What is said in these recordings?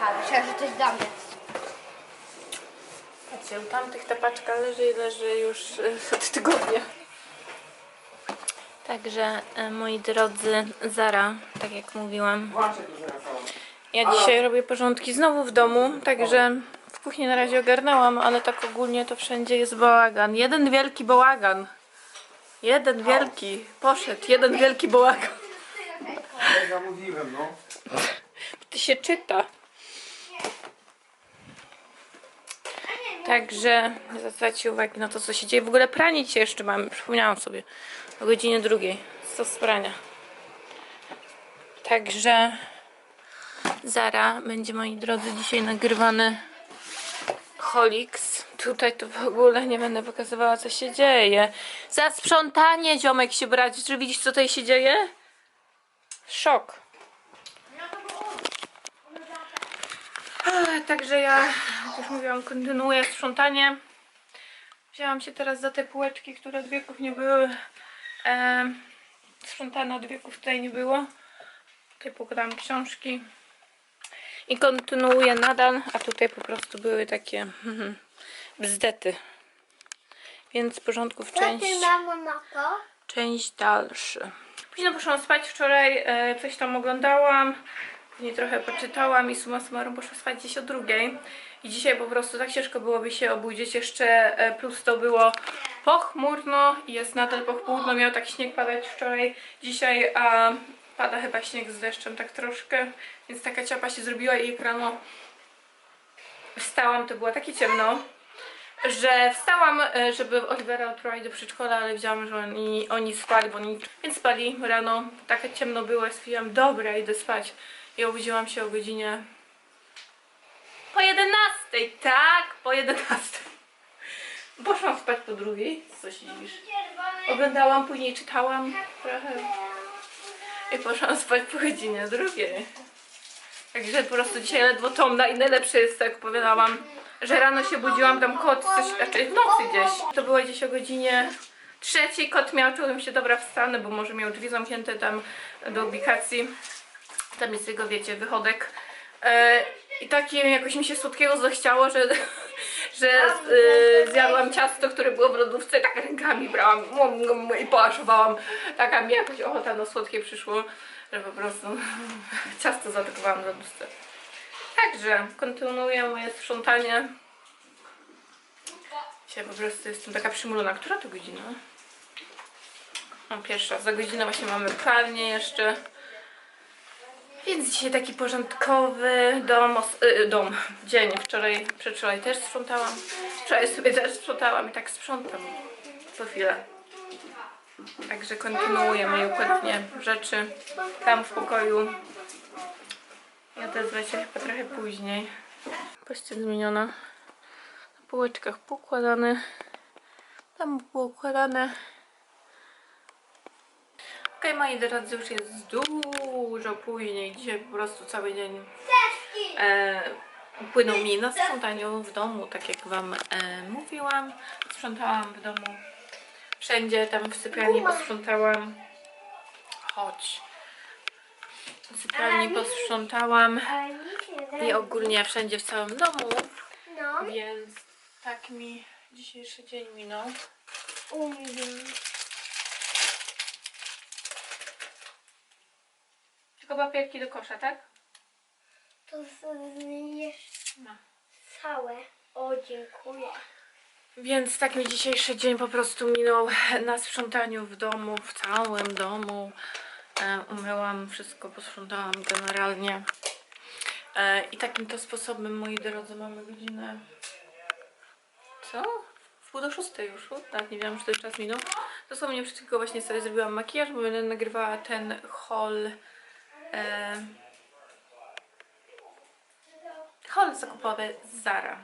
Aha, myślałam, że coś dla mnie. Patrzcie, u tamtych ta paczka leży i leży już e, od tygodnia. Także e, moi drodzy, Zara, tak jak mówiłam, ja dzisiaj robię porządki znowu w domu, także w kuchni na razie ogarnęłam, ale tak ogólnie to wszędzie jest bałagan. Jeden wielki bałagan. Jeden wielki. Poszedł, jeden wielki bałagan. Ja mówiłem, no. Ty się czyta. Także zwracajcie uwagi na to, co się dzieje. W ogóle pranie dzisiaj jeszcze mamy. Przypomniałam sobie. O godzinie drugiej. Stos prania. Także Zara będzie, moi drodzy, dzisiaj nagrywany Holix. Tutaj to w ogóle nie będę pokazywała, co się dzieje. Za sprzątanie ziomek się brać. Czy widzisz, co tutaj się dzieje? Szok. Także ja, jak już mówiłam, kontynuuję sprzątanie. Wzięłam się teraz za te półeczki, które od wieków nie były e, sprzątane, od wieków tutaj nie było. Tutaj pokładałam książki i kontynuuję nadal, a tutaj po prostu były takie mhm, bzdety. Więc porządków część część dalszy. Później poszłam spać wczoraj, e, coś tam oglądałam, później trochę poczytałam i summa summarum poszłam spać gdzieś o drugiej. I dzisiaj po prostu tak ciężko byłoby się obudzić, jeszcze e, plus to było pochmurno i jest nadal pochmurno, miał tak śnieg padać wczoraj, dzisiaj a pada chyba śnieg z deszczem tak troszkę, więc taka ciapa się zrobiła i rano wstałam, to było takie ciemno, że wstałam, e, żeby Olivera odprowadzić do przedszkola, ale wiedziałam, że oni, oni spali, bo oni więc spali rano. Tak ciemno było, stwierdziłam, dobra, idę spać. I obudziłam się o godzinie po 11, tak, po 11. Poszłam spać po drugiej, co się? Oglądałam, później czytałam trochę i poszłam spać po godzinie drugiej. Także po prostu dzisiaj ledwo tomna i najlepsze jest, tak jak powiedziałam, że rano się budziłam, tam kot coś, znaczy w nocy gdzieś. To było gdzieś o godzinie trzeciej, kot miał, czułem się dobra wstanę, bo może miał drzwi zamknięte tam do ubikacji. Tam jest jego, wiecie, wychodek. I takie jakoś mi się słodkiego zachciało, że, że e, zjadłam ciasto, które było w lodówce, tak rękami brałam mum, mum, i poaszowałam. Taka mi jakoś ochota na słodkie przyszło, że po prostu ciasto zaatakowałam w lodówce. Także kontynuuję moje sprzątanie. Dzisiaj po prostu jestem taka przymulona. Która to godzina? O, pierwsza. Za godzinę właśnie mamy pralnię jeszcze. Więc dzisiaj taki porządkowy dom, os- y, dom, dzień. Wczoraj, przedwczoraj też sprzątałam. Wczoraj sobie też sprzątałam i tak sprzątam co chwilę. Także kontynuuję moje układanie rzeczy tam w pokoju. Ja odezwę się chyba trochę później. Pościel zmieniona. Na półeczkach poukładane. Tam było układane. Okej, moi drodzy, już jest dużo później. Dzisiaj po prostu cały dzień e, upłynął mi na sprzątaniu w domu, tak jak Wam e, mówiłam. Sprzątałam w domu wszędzie, tam w sypialni posprzątałam. Chodź. W sypialni posprzątałam i ogólnie wszędzie w całym domu, No, więc tak mi dzisiejszy dzień minął. umiem. Tylko papierki do kosza, tak? To zjesz No. całe. O, dziękuję. Więc tak mi dzisiejszy dzień po prostu minął na sprzątaniu w domu, w całym domu. E, umyłam wszystko, posprzątałam generalnie. E, I takim to sposobem, moi drodzy, mamy godzinę. Co? W pół do szóstej już, tak, nie wiem, że to już czas minął. Dosłownie przed chwilą właśnie sobie zrobiłam makijaż, bo będę nagrywała ten haul. E, zakupowy z Zara.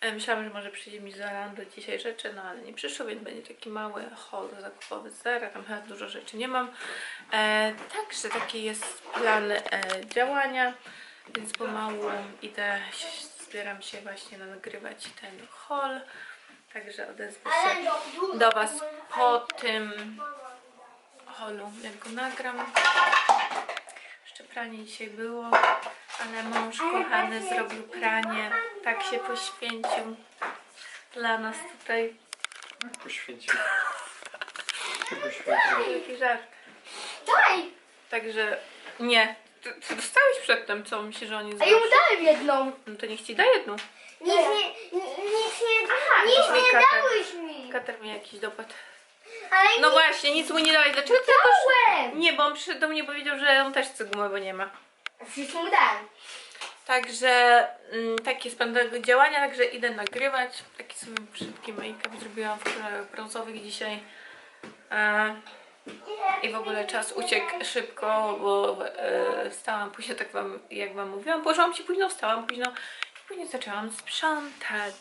E, Myślałam, że może przyjdzie mi z Zalando dzisiaj rzeczy, no ale nie przyszło, więc będzie taki mały haul zakupowy z Zara. Tam chyba dużo rzeczy nie mam. E, także taki jest plan e, działania, więc pomału idę, zbieram się właśnie na nagrywać ten haul. Także odezwę się do Was po tym holu, jak go nagram. Jeszcze pranie dzisiaj było. Ale mąż kochany zrobił pranie. Tak się poświęcił dla nas tutaj. Poświęcił. Poświęcił. Taki żart. Daj! Także nie. Ty, ty dostałeś przedtem, co myślisz, że oni A ja mu dałem jedną. No to niech ci da jedną. Nic nie, nic nie, nic nie kater. dałeś mi. Kater mi jakiś dopad. Ale No nie właśnie, nic mu nie dałeś. Dlaczego ty dałem. Nie, bo on przyszedł do mnie i powiedział, że on też chce gumę, bo nie ma. Wszystko mu dałem. Także mm, takie jest plan tego działania, także idę nagrywać. Taki sobie szybki make-up zrobiłam w kolorach brązowych dzisiaj. E, I w ogóle czas uciekł szybko, bo e, wstałam późno, tak wam, jak wam mówiłam. Położyłam się późno, wstałam późno i później zaczęłam sprzątać.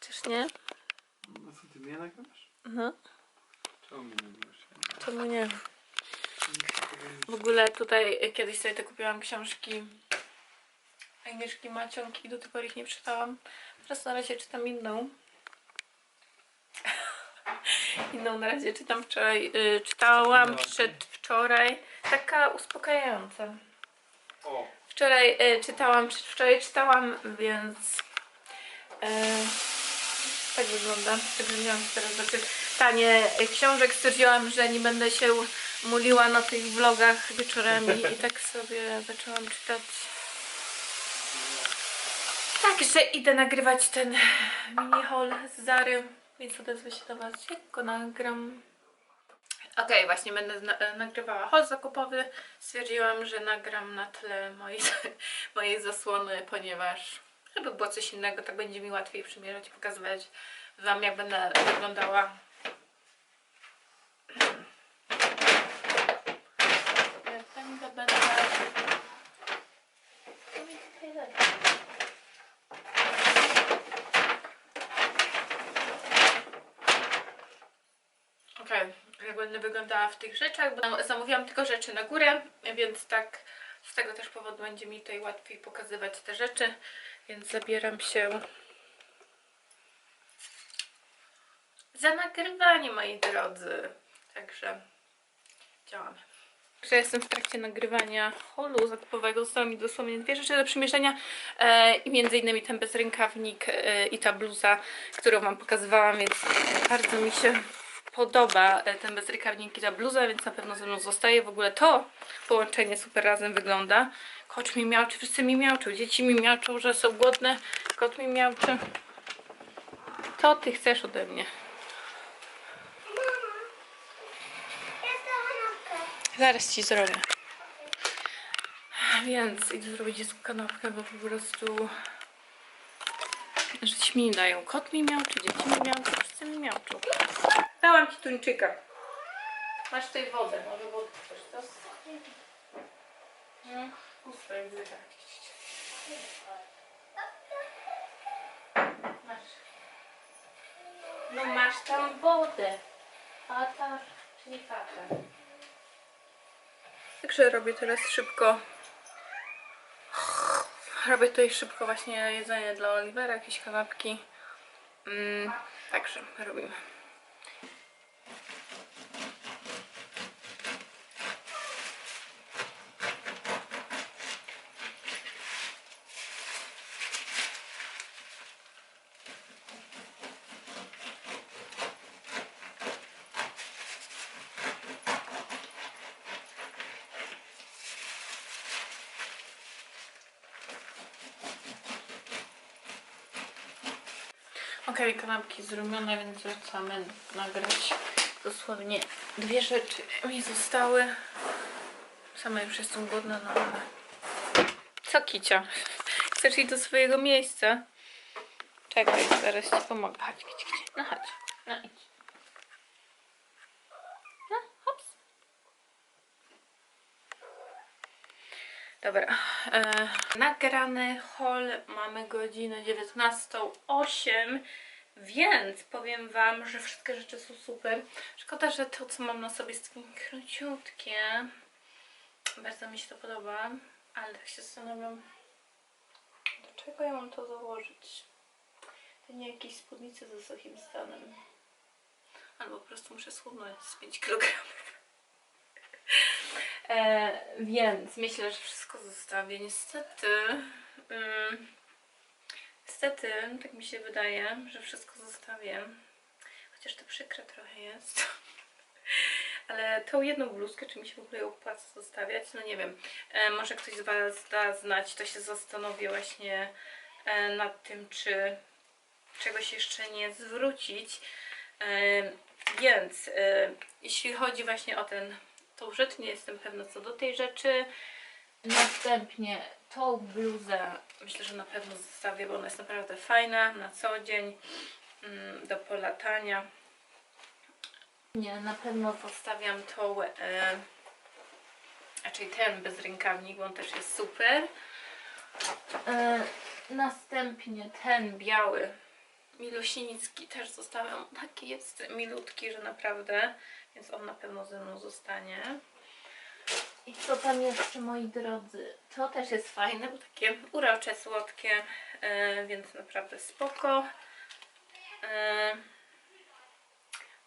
Czyż nie? Mnie nagrywasz? No, Czemu mnie nagrywasz? czemu nie? W ogóle tutaj kiedyś sobie to kupiłam książki Agnieszki Macionki, do tej pory ich nie czytałam. Teraz na razie czytam inną. inną na razie czytam wczoraj. y, czytałam No. przedwczoraj. Taka uspokajająca. O, Wczoraj y, czytałam, przedwczoraj czytałam, więc y, tak wygląda. Także miałam teraz do czytania książek. Stwierdziłam, że nie będę się muliła na tych vlogach wieczorami i tak sobie zaczęłam czytać. Także idę nagrywać ten mini haul z Zary, więc odezwę się do Was, jak go nagram. Okej, właśnie będę na- e, nagrywała haul zakupowy. Stwierdziłam, że nagram na tle mojej, mojej zasłony, ponieważ żeby było coś innego, tak będzie mi łatwiej przymierzać i pokazywać Wam, jak będę wyglądała. Okej, jak będę wyglądała w tych rzeczach, bo zamówiłam tylko rzeczy na górę, więc tak z tego też powodu będzie mi tutaj łatwiej pokazywać te rzeczy, więc zabieram się za nagrywanie, moi drodzy. Także działamy. Że jestem w trakcie nagrywania holu zakupowego. Zostały mi dosłownie dwie rzeczy do przymierzenia e, i między innymi ten bezrękawnik e, i ta bluza, którą Wam pokazywałam, więc bardzo mi się podoba e, ten bezrękawnik i ta bluza, więc na pewno ze mną zostaje. W ogóle to połączenie super razem wygląda. Kot mi miałczy, wszyscy mi miałczą, dzieci mi miałczą, że są głodne, kot mi miałczy. Co Ty chcesz ode mnie? Zaraz ci zrobię. Więc idę zrobić dziecku kanapkę, bo po prostu żyć mi dają. Kot mi miał, czy dzieci mi miał, czy wszyscy mi miał. Dałam ci tuńczyka. Masz tutaj wodę, może wodę chcesz, co? No, pusto jak zwykle. Masz. No masz tam wodę. A ta, czyli fata. Także robię teraz szybko. Robię tutaj szybko właśnie jedzenie dla Olivera, jakieś kanapki. Mm, także robimy. Okej, kanapki zrobione, więc wracamy nagrać. Dosłownie dwie rzeczy mi zostały. Sama już jestem głodna, no ale... Co Kicia? Chcesz iść do swojego miejsca? Czekaj, zaraz ci pomogę. Chodź, Kici, Kici. No chodź. No idź. No, hops. Dobra. E, nagrany haul. Mamy godzinę 19.08. Więc powiem Wam, że wszystkie rzeczy są super. Szkoda, że to, co mam na sobie, jest takie króciutkie. Bardzo mi się to podoba, ale tak się zastanawiam, do czego ja mam to założyć. To nie jakieś spódnice z wysokim stanem. Albo po prostu muszę schudnąć z 5 kg. E, więc myślę, że wszystko zostawię. Niestety. ym, niestety, tak mi się wydaje, że wszystko zostawię. Chociaż to przykre trochę jest. Ale tą jedną bluzkę, czy mi się w ogóle opłaca zostawiać? No nie wiem. E, może ktoś z Was da znać, to się zastanowi właśnie e, nad tym, czy czegoś jeszcze nie zwrócić. E, więc e, jeśli chodzi właśnie o ten, tą rzecz, nie jestem pewna co do tej rzeczy. Następnie tą bluzę myślę, że na pewno zostawię, bo ona jest naprawdę fajna na co dzień mm, do polatania. Nie, na pewno zostawiam tą, e, raczej ten bez rękawnik, bo on też jest super. E, następnie ten biały, milusiński też zostawiam. Taki jest milutki, że naprawdę, więc on na pewno ze mną zostanie. I co tam jeszcze, moi drodzy? To też jest fajne, bo takie urocze, słodkie, e, więc naprawdę spoko. E,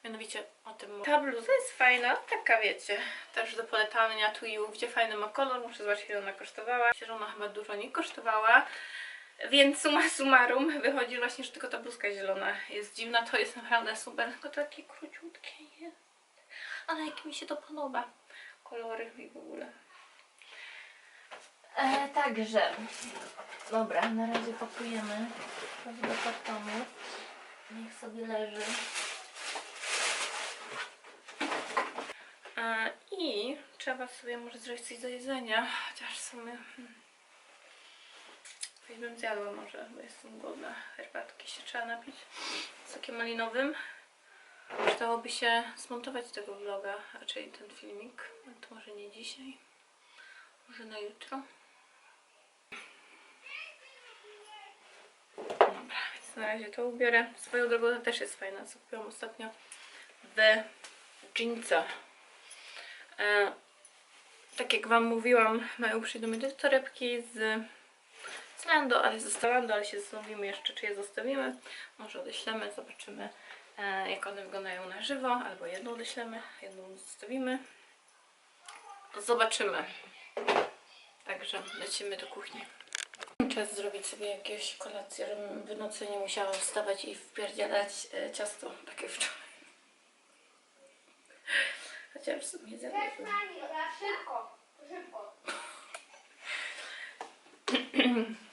mianowicie o tym. Ta bluza jest fajna, taka wiecie, też do polecania tu i ówdzie. Fajny ma kolor, muszę zobaczyć ile ona kosztowała. Myślę, że ona chyba dużo nie kosztowała. Więc summa summarum wychodzi właśnie, że tylko ta bluzka zielona jest dziwna. To jest naprawdę super, tylko takie króciutkie. Ale jak mi się to podoba. Kolory i w ogóle. E, także, dobra, na razie pakujemy do kartonu. Niech sobie leży. E, I trzeba sobie może zrobić coś do jedzenia, chociaż w sumie... Hmm. Coś bym zjadła może, bo jestem głodna. Herbatki się trzeba napić sokiem malinowym. Przydałoby się zmontować tego vloga, raczej ten filmik. No to może nie dzisiaj, może na jutro. Dobra, więc na razie to ubiorę. Swoją drogą to też jest fajna, co kupiłam ostatnio w jeansa. E, tak jak Wam mówiłam, mają przyjdą mi do torebki z z Lando, ale została Lando, ale się zastanowimy jeszcze, czy je zostawimy. Może odeślemy, zobaczymy jak one wyglądają na żywo, albo jedną odeślemy, jedną zostawimy. Zobaczymy. Także lecimy do kuchni. Czas zrobić sobie jakieś kolację, żebym w nocy nie musiała wstawać i wpierdzielać e, ciasto, takie wczoraj. Chociaż w sumie zjadłabym. Szybko, szybko.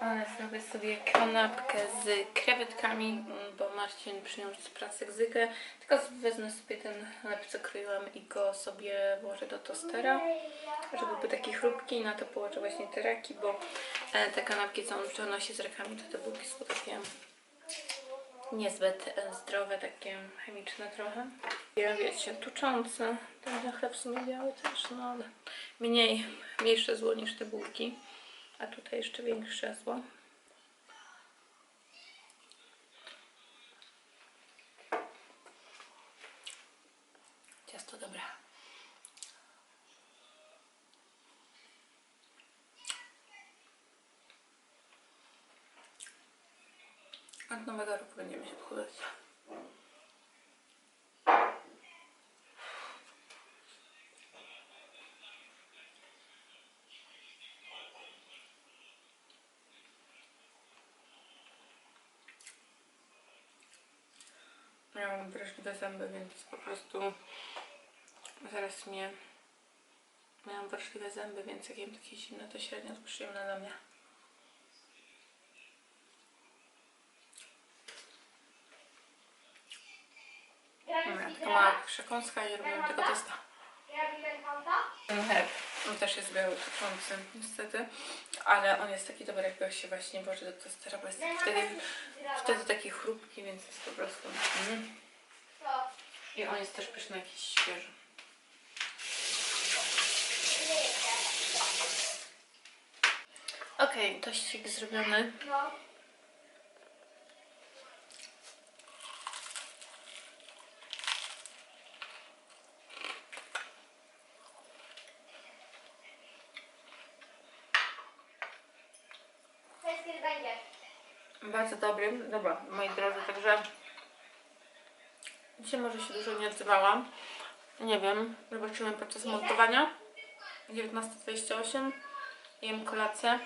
Ale zrobię sobie kanapkę z krewetkami, mm, bo Marcin przyniósł z pracy gzykę. Tylko wezmę sobie ten chleb, co kroiłam i go sobie włożę do tostera, żeby był taki chrupki na to położę właśnie te raki, bo e, te kanapki, co on przenosi z rakami, to te bułki są takie niezbyt e, zdrowe, takie chemiczne trochę. Ja wiecie, tuczące. Ten chleb w sumie biały też, no ale mniej, mniejsze zło niż te bułki. A tutaj jeszcze większe zło. Ciasto dobre. Od nowego roku będziemy się odchudzać. Wrażliwe zęby, więc po prostu zaraz mnie... Miałam wrażliwe zęby, więc jak jem takie zimne, to średnio przyjemne dla mnie. Dobra, taka mała przekąska i robimy tego testa. Ten chleb, on też jest biały tuczący, niestety, ale on jest taki dobry, jak go się właśnie włoży do tostera, bo jest wtedy, wtedy taki chrupki, więc jest po prostu... Mm. I on jest też pyszny, jakiś świeży. Okej, tościk zrobiony. No. To jest kiedy będzie. Bardzo dobry. Dobra, moi drodzy, także dzisiaj może się dużo nie odzywałam. Nie wiem, zobaczymy podczas montowania. 19.28 jem kolację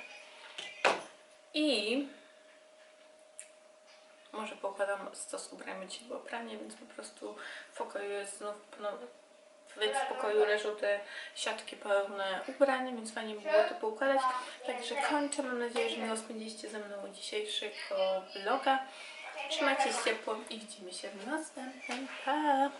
i może poukładam stos z ubraniami, dzisiaj było pranie, więc po prostu w pokoju jest znów ponownie więc w pokoju leżą te siatki pełne ubrań, więc fajnie by było to poukładać. Także kończę. Mam nadzieję, że miło spędziliście ze mną dzisiejszego vloga. Trzymajcie się ciepło i widzimy się w następnym. Pa!